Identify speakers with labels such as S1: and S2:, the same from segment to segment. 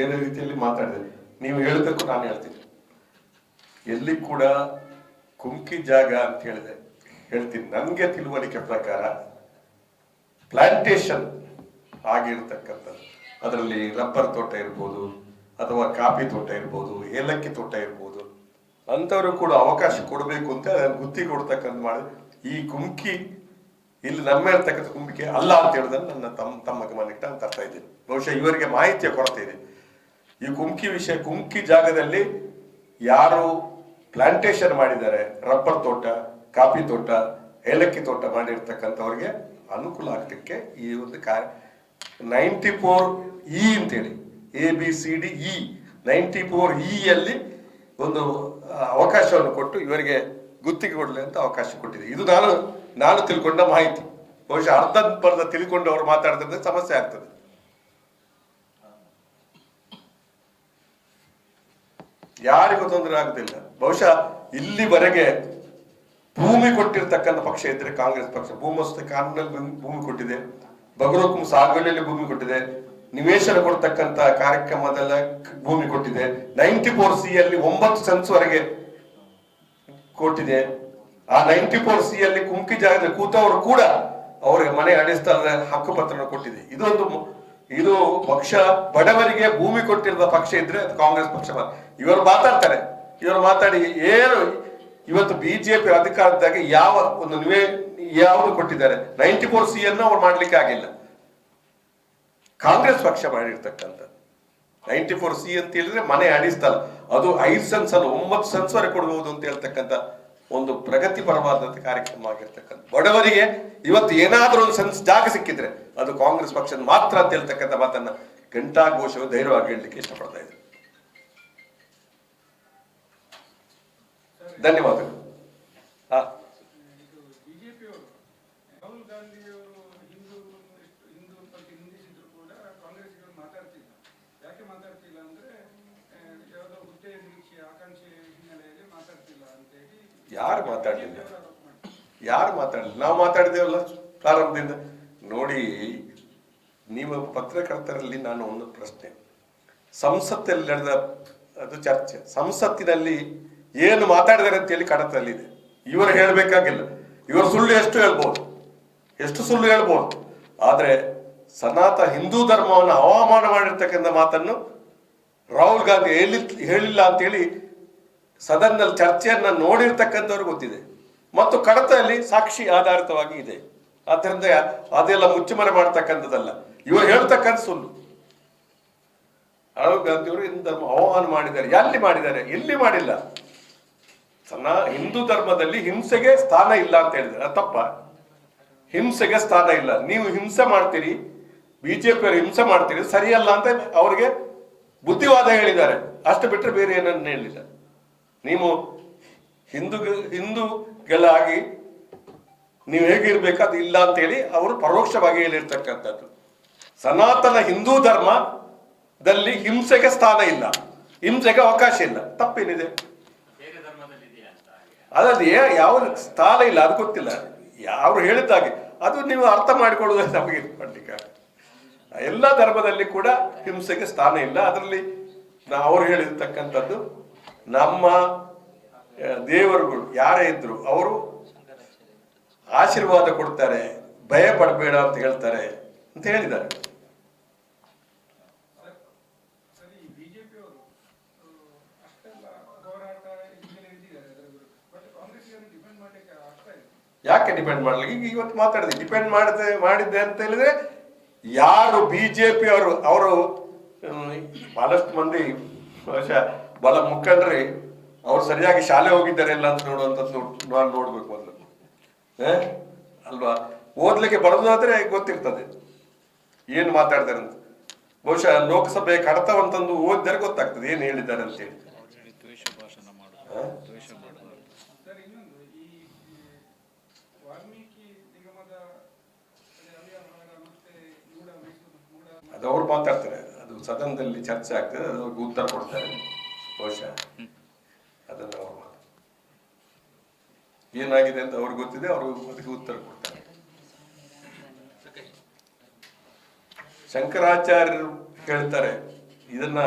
S1: ಬೇರೆ ರೀತಿಯಲ್ಲಿ ಮಾತಾಡಿದೆ. ನೀವು ಹೇಳಬೇಕು ನಾನು ಹೇಳ್ತೀನಿ. ಎಲ್ಲಿ ಕೂಡ ಕುಮ್ಕಿ ಜಾಗ ಅಂತ ಹೇಳಿದೆ. ಹೇಳ್ತೀನಿ. ನನಗೆ ತಿಳುವಳಿಕೆ ಪ್ರಕಾರ ಪ್ಲಾಂಟೇಶನ್ ಆಗಿರ್ತಕ್ಕಂಥದ್ದು. ಅದರಲ್ಲಿ ರಬ್ಬರ್ ತೋಟ ಇರ್ಬೋದು, ಅಥವಾ ಕಾಫಿ ತೋಟ ಇರ್ಬೋದು, ಏಲಕ್ಕಿ ತೋಟ ಇರ್ಬೋದು. ಅಂಥವ್ರು ಕೂಡ ಅವಕಾಶ ಕೊಡಬೇಕು ಅಂತ ಗುತ್ತಿ ಕೊಡ್ತಕ್ಕಂಥ ಮಾಡಿ. ಈ ಕುಮ್ಕಿ ಇಲ್ಲಿ ನಮ್ಮ ಇರ್ತಕ್ಕಂಥ ಕುಂಬಿಕೆ ಅಲ್ಲ ಅಂತ ಹೇಳಿದ್ರೆ ನನ್ನ ತಮ್ಮ ತಮ್ಮ ಗಮನಕ್ಕೆ ನಾನು ತರ್ತಾ ಇದ್ದೀನಿ. ಬಹುಶಃ ಇವರಿಗೆ ಮಾಹಿತಿಯ ಕೊರತೆ ಇದೆ. ಈ ಕುಮ್ಕಿ ವಿಷಯ ಕುಮ್ಕಿ ಜಾಗದಲ್ಲಿ ಯಾರು ಪ್ಲಾಂಟೇಶನ್ ಮಾಡಿದ್ದಾರೆ, ರಬ್ಬರ್ ತೋಟ, ಕಾಫಿ ತೋಟ, ಏಲಕ್ಕಿ ತೋಟ ಮಾಡಿರ್ತಕ್ಕಂಥವ್ರಿಗೆ ಅನುಕೂಲ ಆಗ್ಲಿಕ್ಕೆ ಈ ಒಂದು ಕಾರ್ಯ ನೈಂಟಿ ಫೋರ್ ಇ ಅಂತೇಳಿ A B C D E ninety four ಇಯಲ್ಲಿ ಒಂದು ಅವಕಾಶವನ್ನು ಕೊಟ್ಟು ಇವರಿಗೆ ಗುತ್ತಿಗೆ ಕೊಡಲಿ ಅಂತ ಅವಕಾಶ ಕೊಟ್ಟಿದೆ. ಇದು ನಾನು ನಾನು ತಿಳ್ಕೊಂಡ ಮಾಹಿತಿ. ಬಹುಶಃ ಅರ್ಧ ಬರ್ಧ ತಿಳ್ಕೊಂಡು ಅವ್ರು ಮಾತಾಡಿದ್ರೆ ಸಮಸ್ಯೆ ಆಗ್ತದೆ. ಯಾರಿಗೂ ತೊಂದರೆ ಆಗುದಿಲ್ಲ ಬಹುಶಃ ಇಲ್ಲಿವರೆಗೆ ಭೂಮಿ ಕೊಟ್ಟಿರ್ತಕ್ಕಂಥ ಪಕ್ಷ ಇದ್ರೆ ಕಾಂಗ್ರೆಸ್ ಪಕ್ಷ. ಭೂಮಸ್ತ ಕಾನೂನಲ್ಲಿ ಭೂಮಿ- ಕೊಟ್ಟಿದೆ. ಬಗರೋಕುಂ ಸಾಗುವಳಿಯಲ್ಲಿ ಭೂಮಿ ಕೊಟ್ಟಿದೆ. ನಿವೇಶನ ಕೊಡ್ತಕ್ಕಂಥ ಕಾರ್ಯಕ್ರಮದಲ್ಲ ಭೂಮಿ ಕೊಟ್ಟಿದೆ. ನೈಂಟಿ ಫೋರ್ ಸಿ ಅಲ್ಲಿ ಒಂಬತ್ತು ಸೆನ್ಸ್ವರೆಗೆ ಕೊಟ್ಟಿದೆ. ಆ ನೈಂಟಿ ಫೋರ್ ಸಿ ಅಲ್ಲಿ ಕುಂಕಿ ಜಾಗದಲ್ಲಿ ಕೂತವರು ಕೂಡ ಅವರಿಗೆ ಮನೆ ಅಡಿಸ್ತರದ ಹಕ್ಕುಪತ್ರ ಕೊಟ್ಟಿದೆ. ಇದೊಂದು ಇದು ಪಕ್ಷ ಬಡವರಿಗೆ ಭೂಮಿ ಕೊಟ್ಟಿರುವ ಪಕ್ಷ ಇದ್ರೆ ಅದು ಕಾಂಗ್ರೆಸ್ ಪಕ್ಷ ಇವರು ಮಾತಾಡ್ತಾರೆ. ಇವರು ಮಾತಾಡಿ, ಏನು, ಇವತ್ತು ಬಿಜೆಪಿ ಅಧಿಕಾರದಾಗ ಯಾವ ಒಂದು ನಿವೇ, ಯಾವುದು ಕೊಟ್ಟಿದ್ದಾರೆ? ನೈಂಟಿ ಫೋರ್ ಸಿ ಅನ್ನು ಅವ್ರು ಮಾಡ್ಲಿಕ್ಕೆ ಆಗಿಲ್ಲ. ಕಾಂಗ್ರೆಸ್ ಪಕ್ಷ ಮಾಡಿರ್ತಕ್ಕಂಥ ನೈಂಟಿ ಫೋರ್ ಸಿ ಅಂತ ಹೇಳಿದ್ರೆ ಮನೆ ಅಡಿಸ್ತಲ್ಲ. ಅದು ಐದು ಸೆನ್ಸ್ ಅಲ್ಲ, ಒಂಬತ್ತು ಸೆನ್ಸ್ ವರೆಗೆ ಕೊಡಬಹುದು ಅಂತ ಹೇಳ್ತಕ್ಕಂಥ ಒಂದು ಪ್ರಗತಿಪರವಾದಂತ ಕಾರ್ಯಕ್ರಮ ಆಗಿರ್ತಕ್ಕಂಥ ಬಡವರಿಗೆ ಇವತ್ತು ಏನಾದರೂ ಒಂದು ಸೆನ್ಸ್ ಜಾಗ ಸಿಕ್ಕಿದ್ರೆ ಅದು ಕಾಂಗ್ರೆಸ್ ಪಕ್ಷದ ಮಾತ್ರ ಅಂತ ಹೇಳ್ತಕ್ಕಂಥ ಮಾತನ್ನ ಘಂಟಾಘೋಷವು ಧೈರ್ಯವಾಗಿ ಹೇಳಲಿಕ್ಕೆ ಇಷ್ಟಪಡ್ತಾ ಇದ್ದಾರೆ ಧನ್ಯವಾದಗಳು. ಯಾರು ಮಾತಾಡ್ಲಿಲ್ಲ? ಯಾರು ಮಾತಾಡಲಿಲ್ಲ? ನಾವು ಮಾತಾಡಿದ್ದೇವಲ್ಲ ಪ್ರಾರಂಭದಿಂದ. ನೋಡಿ, ನೀವು ಪತ್ರಕರ್ತರಲ್ಲಿ ನಾನು ಒಂದು ಪ್ರಶ್ನೆ. ಸಂಸತ್ತಲ್ಲಿ ನಡೆದ ಅದು ಚರ್ಚೆ. ಸಂಸತ್ತಿನಲ್ಲಿ ಏನು ಮಾತಾಡಿದಾರೆ ಅಂತ ಹೇಳಿ ಕಡತಲ್ಲಿದೆ ಇವರು ಹೇಳಬೇಕಾಗಿಲ್ಲ. ಇವರು ಸುಳ್ಳು ಎಷ್ಟು ಹೇಳ್ಬೋದು? ಎಷ್ಟು ಸುಳ್ಳು ಹೇಳ್ಬೋದು? ಆದರೆ ಸನಾತ ಹಿಂದೂ ಧರ್ಮವನ್ನು ಅವಮಾನ ಮಾಡಿರ್ತಕ್ಕಂಥ ಮಾತನ್ನು ರಾಹುಲ್ ಗಾಂಧಿ ಹೇಳಿ, ಹೇಳಿಲ್ಲ ಅಂತೇಳಿ ಸದನದಲ್ಲಿ ಚರ್ಚೆಯನ್ನು ನೋಡಿರ್ತಕ್ಕಂಥವ್ರು ಗೊತ್ತಿದೆ. ಮತ್ತು ಕಡತದಲ್ಲಿ ಸಾಕ್ಷಿ ಆಧಾರಿತವಾಗಿ ಇದೆ. ಆದ್ದರಿಂದ ಅದೆಲ್ಲ ಮುಚ್ಚುಮರೆ ಮಾಡ್ತಕ್ಕಂಥದ್ದಲ್ಲ. ಇವರು ಹೇಳ್ತಕ್ಕಂಥ ಸುಳ್ಳು. ರಾಹುಲ್ ಗಾಂಧಿಯವರು ಹಿಂದೂ ಧರ್ಮ ಅವಮಾನ ಮಾಡಿದ್ದಾರೆ. ಎಲ್ಲಿ ಮಾಡಿದ್ದಾರೆ? ಎಲ್ಲಿ ಮಾಡಿಲ್ಲ? ಸಣ್ಣ ಹಿಂದೂ ಧರ್ಮದಲ್ಲಿ ಹಿಂಸೆಗೆ ಸ್ಥಾನ ಇಲ್ಲ ಅಂತ ಹೇಳಿದ್ರೆ ತಪ್ಪ. ಹಿಂಸೆಗೆ ಸ್ಥಾನ ಇಲ್ಲ. ನೀವು ಹಿಂಸೆ ಮಾಡ್ತೀರಿ, ಬಿಜೆಪಿಯವರು ಹಿಂಸೆ ಮಾಡ್ತೀರಿ, ಸರಿಯಲ್ಲ ಅಂತ ಅವರಿಗೆ ಬುದ್ಧಿವಾದ ಹೇಳಿದ್ದಾರೆ. ಅಷ್ಟು ಬಿಟ್ಟರೆ ಬೇರೆ ಏನನ್ನ ಹೇಳಿಲ್ಲ. ನೀವು ಹಿಂದೂ ಹಿಂದೂಗಳಾಗಿ ನೀವು ಹೇಗಿರ್ಬೇಕು ಅದು ಇಲ್ಲ ಅಂತೇಳಿ ಅವರು ಪರೋಕ್ಷವಾಗಿ ಹೇಳಿರ್ತಕ್ಕಂಥದ್ದು. ಸನಾತನ ಹಿಂದೂ ಧರ್ಮದಲ್ಲಿ ಹಿಂಸೆಗೆ ಸ್ಥಾನ ಇಲ್ಲ. ಹಿಂಸೆಗೆ ಅವಕಾಶ ಇಲ್ಲ. ತಪ್ಪೇನಿದೆ? ಅದರಲ್ಲಿ ಯಾವ ಸ್ಥಾನ ಇಲ್ಲ ಅದು ಗೊತ್ತಿಲ್ಲ. ಯಾರು ಹೇಳಿದ್ದಾಗೆ ಅದು ನೀವು ಅರ್ಥ ಮಾಡಿಕೊಳ್ಳುವುದೇ ನಮಗೆ ಮಾಡ್ಲಿಕ್ಕೆ ಎಲ್ಲ ಧರ್ಮದಲ್ಲಿ ಕೂಡ ಹಿಂಸೆಗೆ ಸ್ಥಾನ ಇಲ್ಲ. ಅದರಲ್ಲಿ ನಾ- ಅವರು ಹೇಳಿರ್ತಕ್ಕಂಥದ್ದು ನಮ್ಮ ದೇವರುಗಳು ಯಾರೇ ಇದ್ರು ಅವರು ಆಶೀರ್ವಾದ ಕೊಡ್ತಾರೆ ಭಯ ಪಡಬೇಡ ಅಂತ ಹೇಳ್ತಾರೆ ಅಂತ ಹೇಳಿದ್ದಾರೆ. ಯಾಕೆ ಡಿಪೆಂಡ್ ಮಾಡಲಿ ಈಗ ಇವತ್ತು ಮಾತಾಡಿದೆ. ಡಿಪೆಂಡ್ ಮಾಡಿದೆ ಮಾಡಿದ್ದೆ ಅಂತ ಹೇಳಿದ್ರೆ ಯಾರು ಬಿಜೆಪಿ ಅವರು ಅವರು ಹ್ಮ್, ಬಹಳಷ್ಟು ಮಂದಿ ಬಹುಶಃ ಬಲ ಮುಖಂಡ್ರಿ ಅವ್ರು ಸರಿಯಾಗಿ ಶಾಲೆ ಹೋಗಿದ್ದಾರೆ ಇಲ್ಲ ಅಂತ ನೋಡುವಂಥದ್ದು ನೋಡ್- ನಾನು ನೋಡ್ಬೇಕು ಆ? ಅಲ್ವಾ? ಓದ್ಲಿಕ್ಕೆ ಬರೋದಾದ್ರೆ ಗೊತ್ತಿರ್ತದೆ. ಏನು ಮಾತಾಡ್ತಾರೆ ಅಂತ ಬಹುಶಃ ಲೋಕಸಭೆ ಕಡತವಂತಂದು ಓದಿದರೆ ಗೊತ್ತಾಗ್ತದೆ. ಏನು ಹೇಳಿದ್ದಾರೆ ಅಂತ ಹೇಳಿ.
S2: ಅದೇ
S1: ಅವ್ರು ಮಾತಾಡ್ತಾರೆ. ಅದು ಸದನದಲ್ಲಿ ಚರ್ಚೆ ಆಗ್ತದೆ ಅದು ಉತ್ತರ ಕೊಡ್ತಾರೆ. ಬಹುಶಃ ಅದನ್ನು ಅವ್ರು ಮಾತಾಡ್ತಾರೆ. ಏನಾಗಿದೆ ಅಂತ ಅವ್ರಿಗೆ ಗೊತ್ತಿದೆ ಅವರು ಅದಕ್ಕೆ ಉತ್ತರ ಕೊಡ್ತಾರೆ. ಶಂಕರಾಚಾರ್ಯರು ಹೇಳ್ತಾರೆ ಇದನ್ನ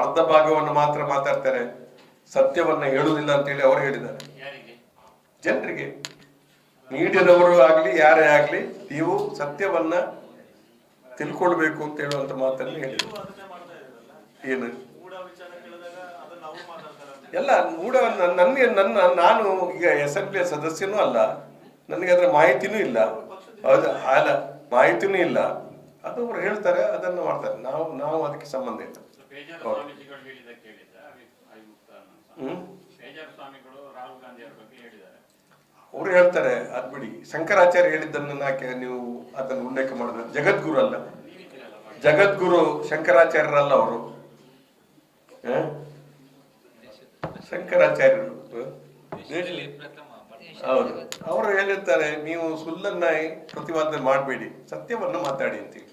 S1: ಅರ್ಧ ಭಾಗವನ್ನು ಮಾತ್ರ ಮಾತಾಡ್ತಾರೆ ಸತ್ಯವನ್ನ ಹೇಳುವುದಿಲ್ಲ ಅಂತೇಳಿ ಅವರು ಹೇಳಿದ್ದಾರೆ. ಜನರಿಗೆ. ನೀಡಿದವರು ಆಗ್ಲಿ ಯಾರೇ ಆಗ್ಲಿ ನೀವು ಸತ್ಯವನ್ನ ತಿಳ್ಕೊಳ್ಬೇಕು ಅಂತ ಹೇಳುವಂತ ಮಾತನ್ನು ಹೇಳಿದ್ರು. ಏನು? ಎಲ್ಲ ಮೂಢ ನನಗೆ ನನ್ನ ನಾನು ಈಗ ಪಿ ಸದಸ್ಯನೂ ಅಲ್ಲ. ನನಗೆ ಅದರ ಮಾಹಿತಿನೂ ಇಲ್ಲ. ಹೌದು? ಅಲ್ಲ ಮಾಹಿತಿನೂ ಇಲ್ಲ. ಅದು ಅವ್ರು ಹೇಳ್ತಾರೆ ಅದನ್ನು ಮಾಡ್ತಾರೆ. ನಾವು ನಾವು ಅದಕ್ಕೆ ಸಂಬಂಧ ಇಲ್ಲ.
S3: ಅವರು
S1: ಹೇಳ್ತಾರೆ ಅದ್ ಬಿಡಿ. ಶಂಕರಾಚಾರ್ಯ ಹೇಳಿದ್ದನ್ನು ನಾಕೆ ನೀವು ಅದನ್ನು ಉಲ್ಲೇಖ ಮಾಡಿದ್ರೆ ಜಗದ್ಗುರು ಅಲ್ಲ. ಜಗದ್ಗುರು ಶಂಕರಾಚಾರ್ಯರಲ್ಲ ಅವರು. ಹ? ಶಂಕರಾಚಾರ್ಯರು? ಹೌದು. ಅವರು ಹೇಳಿರ್ತಾರೆ ನೀವು ಸುಳ್ಳನ್ನ ಪ್ರತಿಪಾದನೆ ಮಾಡಬೇಡಿ ಸತ್ಯವನ್ನು ಮಾತಾಡಿ ಅಂತೇಳಿ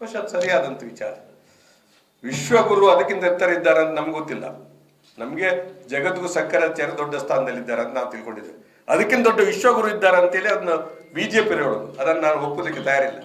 S1: ಬಹುಶಃ ಅದು ಸರಿಯಾದಂತ ವಿಚಾರ. ವಿಶ್ವಗುರು ಅದಕ್ಕಿಂತ ಎತ್ತರ ಇದ್ದಾರೆ ಅಂತ ನಮ್ಗೆ ಗೊತ್ತಿಲ್ಲ. ನಮ್ಗೆ ಜಗದ್ಗು ಶಂಕರಾಚಾರ್ಯ ದೊಡ್ಡ ಸ್ಥಾನದಲ್ಲಿದ್ದಾರೆ ಅಂತ ನಾವು ತಿಳ್ಕೊಂಡಿದ್ದೇವೆ. ಅದಕ್ಕಿಂತ ದೊಡ್ಡ ವಿಶ್ವಗುರು ಇದ್ದಾರೆ ಅಂತೇಳಿ ಅದನ್ನ ಬಿಜೆಪಿ ಹೇಳೋದು. ಅದನ್ನ ನಾನು ಒಪ್ಪೋದಕ್ಕೆ ತಯಾರಿಲ್ಲ.